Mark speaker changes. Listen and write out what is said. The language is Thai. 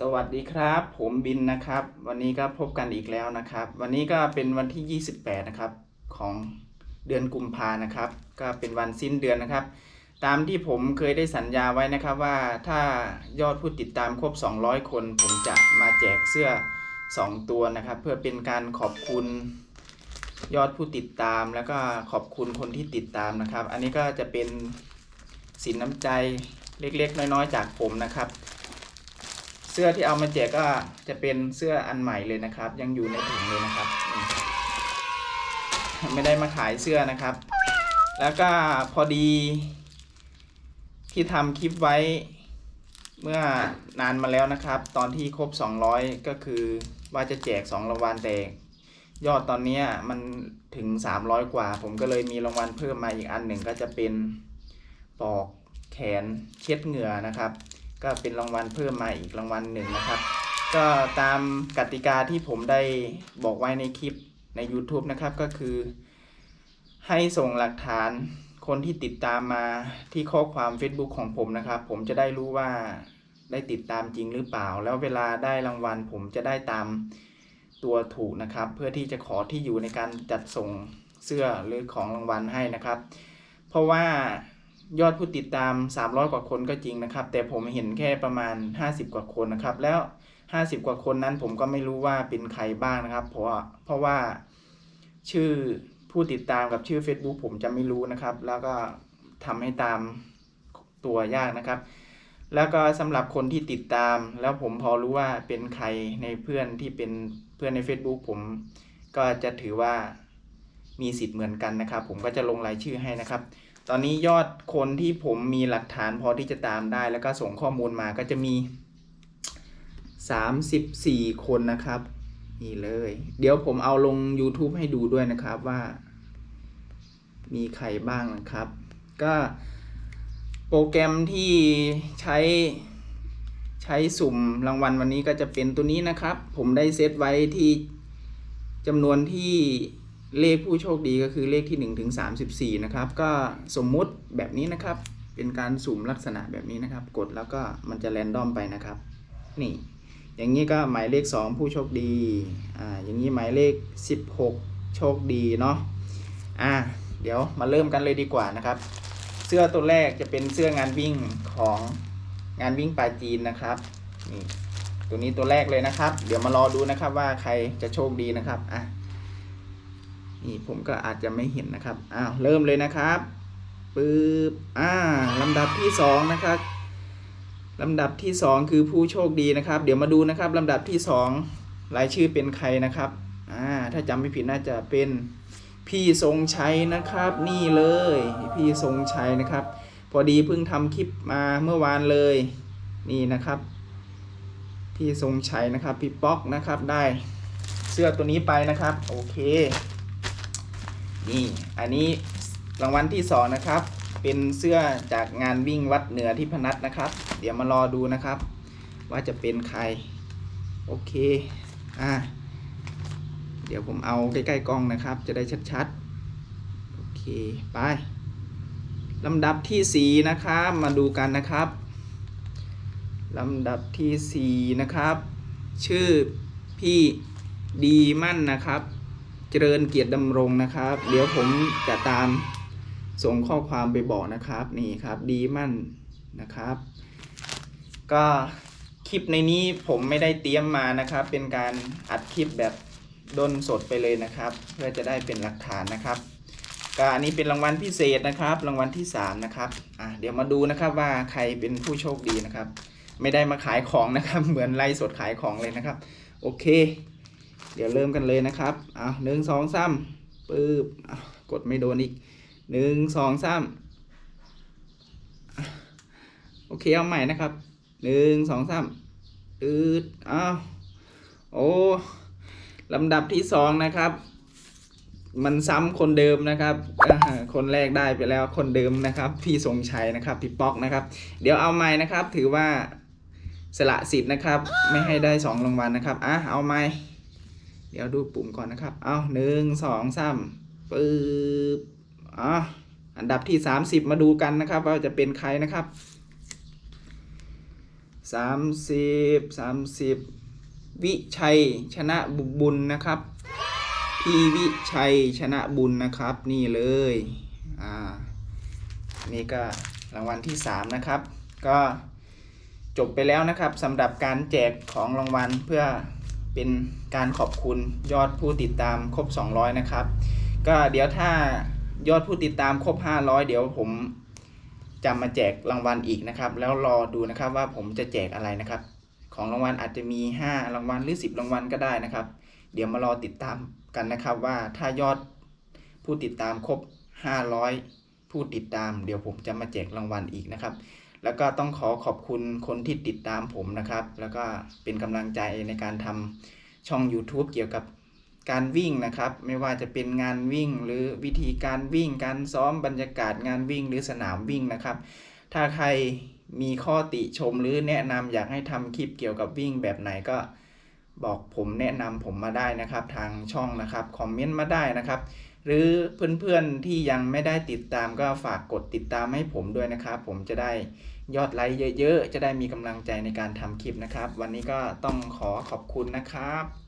Speaker 1: สวัสดีครับ ผมบินนะครับ วันนี้ก็พบกันอีกแล้วนะครับ วันนี้ก็เป็นวันที่ 28 นะครับ ของเดือนกุมภานะครับ ก็เป็นวันสิ้นเดือนนะครับ ตามที่ผมเคยได้สัญญาไว้นะครับว่าถ้ายอดผู้ติดตามครบ 200 คน ผมจะมาแจกเสื้อ 2 ตัวนะครับ เพื่อเป็นการขอบคุณยอดผู้ติดตามแล้วก็ขอบคุณคนที่ติดตามนะครับ อันนี้ก็จะเป็นสินน้ำใจเล็กๆ น้อยๆ จากผมนะครับ สื้อที่เอามาแจกก็จะเป็นเสื้ออันใหม่เลยนะครับ ยังอยู่ในถุงเลยนะครับ ไม่ได้มาขายเสื้อนะครับ แล้วก็พอดี ที่ทำคลิปไว้เมื่อนานมาแล้วนะครับ ตอนที่ครบ 200 ก็คือว่าจะแจก 2รางวัลแต่ยอดตอนนี้มันถึง 300 กว่า ผมก็เลยมีรางวัลเพิ่มมาอีกอันหนึ่งก็จะเป็นปลอกแขนเช็ดเหงื่อนะครับ ก็เป็นรางวัลเพิ่มมาอีกรางวัลหนึ่งนะครับ ก็ตามกติกาที่ผมได้บอกไว้ในคลิปใน YouTube นะครับก็คือ ให้ส่งหลักฐานคนที่ติดตามมาที่ข้อความ Facebook ของผมนะครับ ผมจะได้รู้ว่าได้ติดตามจริงหรือเปล่า แล้วเวลาได้รางวัล ผมจะได้ตามตัวถูกนะครับ เพื่อที่จะขอที่อยู่ในการจัดส่งเสื้อหรือของรางวัลให้นะครับ เพราะว่า ยอดผู้ติดตาม 300 กว่าคนก็จริงนะครับ แต่ผมเห็นแค่ประมาณ 50 กว่าคนนะครับ แล้ว 50 กว่าคนนั้นผมก็ไม่รู้ว่าเป็นใครบ้างนะครับ เพราะว่าเพราะว่าชื่อผู้ติดตามกับชื่อ Facebook ผมจะไม่รู้นะครับ แล้วก็ทำให้ตามตัวยากนะครับ แล้วก็สำหรับคนที่ติดตาม แล้วผมพอรู้ว่าเป็นใครในเพื่อนที่เป็นเพื่อนใน Facebook ผมก็จะถือว่ามีสิทธิ์เหมือนกันนะครับ ผมก็จะลงรายชื่อให้นะครับ ตอนนี้ยอดคนที่ผมมีหลักฐานพอที่จะตามได้แล้วก็ส่งข้อมูลมาก็จะมี 34 คนนะครับ นี่เลย เดี๋ยวผมเอาลง YouTube ให้ดูด้วยนะครับว่า มีใครบ้างนะครับ ก็โปรแกรมที่ใช้ใช้สุ่มรางวัลวันนี้ก็จะเป็นตัวนี้นะครับ ผมได้เซตไว้ที่จำนวนที่ เลขผู้โชคดีก็คือเลขที่1ถึง34 นะครับ ก็สมมุติแบบนี้นะครับ เป็นการสุ่มลักษณะแบบนี้นะครับ กดแล้วก็มันจะแรนดอมไปนะครับ นี่ อย่างนี้ก็หมายเลข 2 ผู้โชคดี อ่า อย่างนี้หมายเลข 16 โชคดีเนาะ อ่า เดี๋ยวมาเริ่มกันเลยดีกว่านะครับ เสื้อตัวแรกจะเป็นเสื้องานวิ่งของงานวิ่งปลาจีนนะครับ นี่ ตัวนี้ตัวแรกเลยนะครับ เดี๋ยวมารอดูนะครับว่าใครจะโชคดีนะครับ อะ นี่ผมก็อาจจะไม่เห็นนะครับอ้าวเริ่มเลยนะครับปึ๊บอ่าลำดับที่สองนะครับลำดับที่สองคือผู้โชคดีนะครับ เดี๋ยวมาดูนะครับลำดับที่สองรายชื่อเป็นใครนะครับอ่าถ้าจำไม่ผิดน่าจะเป็นพี่ทรงชัยนะครับ นี่เลยพี่ทรงชัยนะครับ พอดีเพิ่งทำคลิปมาเมื่อวานเลย นี่นะครับพี่ทรงชัยนะครับพี่ป๊อกนะครับได้เสื้อตัวนี้ไปนะครับ โอเค นี่อันนี้รางวัลที่สองนะครับ เป็นเสื้อจากงานวิ่งวัดเหนือที่พนัสนะครับ เดี๋ยวมารอดูนะครับ ว่าจะเป็นใคร โอเค อ่าเดี๋ยวผมเอาใกล้ๆกล้องนะครับ จะได้ชัดๆ โอเค ไปลำดับที่สี่นะครับ มาดูกันนะครับลำดับที่สี่นะครับ ชื่อพี่ดีมั่นนะครับ จริญเกียรติดำรงนะครับ เดี๋ยวผมจะตามส่งข้อความไปบอกนะครับนี่ครับดีมั่นนะครับ ก็คลิปในนี้ผมไม่ได้เตรียมมานะครับ เป็นการอัดคลิปแบบด้นสดไปเลยนะครับ เพื่อจะได้เป็นหลักฐานนะครับก็อันนี้เป็นรางวัลพิเศษนะครับ รางวัลที่สามนะครับอะเดี๋ยวมาดูนะครับว่าใครเป็นผู้โชคดีนะครับ ไม่ได้มาขายของนะครับ เหมือนไลฟ์สดขายของเลยนะครับ โอเค เดี๋ยวเริ่มกันเลยนะครับอะหนึ่งสองสามปึ๊บกดไม่โดนอีกหนึ่งสองสามโอเคเอาใหม่นะครับหนึ่งสองสามอืดอ้าวโอ้ลำดับที่สองนะครับ มันซ้ำคนเดิมนะครับคนแรกได้ไปแล้วคนเดิมนะครับ พี่ทรงชัยนะครับพี่ป๊อกนะครับ เดี๋ยวเอาใหม่นะครับ ถือว่าสละสิทธิ์นะครับ ไม่ให้ได้สองรางวัลนะครับอะเอาใหม่ ดี๋ยวดูปุ่มก่อนนะครับ เอาหนึ่งสองสามปึ๊บอะอันดับที่ 30 มาดูกันนะครับ ว่าจะเป็นใครนะครับสามสิบสามสิบวิชัยชนะบุบุญนะครับพี่วิชัยชนะบุญนะครับ นี่เลยอ่านี่ก็รางวัลที่สามนะครับ ก็จบไปแล้วนะครับสำหรับการแจกของรางวัลเพื่อ เป็นการขอบคุณยอดผู้ติดตามครบ 200 นะครับ ก็เดี๋ยวถ้ายอดผู้ติดตามครบ 500 เดี๋ยวผมจะมาแจกรางวัลอีกนะครับ แล้วรอดูนะครับว่าผมจะแจกอะไรนะครับ ของรางวัลอาจจะมี 5 รางวัลหรือ 10 รางวัลก็ได้นะครับ เดี๋ยวมารอติดตามกันนะครับว่าถ้ายอดผู้ติดตามครบ 500 ผู้ติดตาม เดี๋ยวผมจะมาแจกรางวัลอีกนะครับ แล้วก็ต้องขอขอบคุณคนที่ติดตามผมนะครับ แล้วก็เป็นกำลังใจในการทำช่อง YouTube เกี่ยวกับการวิ่งนะครับ ไม่ว่าจะเป็นงานวิ่งหรือวิธีการวิ่ง การซ้อมบรรยากาศงานวิ่งหรือสนามวิ่งนะครับ ถ้าใครมีข้อติชมหรือแนะนำอยากให้ทำคลิปเกี่ยวกับวิ่งแบบไหนก็บอกผมแนะนำผมมาได้นะครับ ทางช่องนะครับคอมเมนต์มาได้นะครับ หรือเพื่อนๆที่ยังไม่ได้ติดตามก็ฝากกดติดตามให้ผมด้วยนะครับ ผมจะได้ยอดไลค์เยอะๆ จะได้มีกำลังใจในการทำคลิปนะครับ วันนี้ก็ต้องขอขอบคุณนะครับ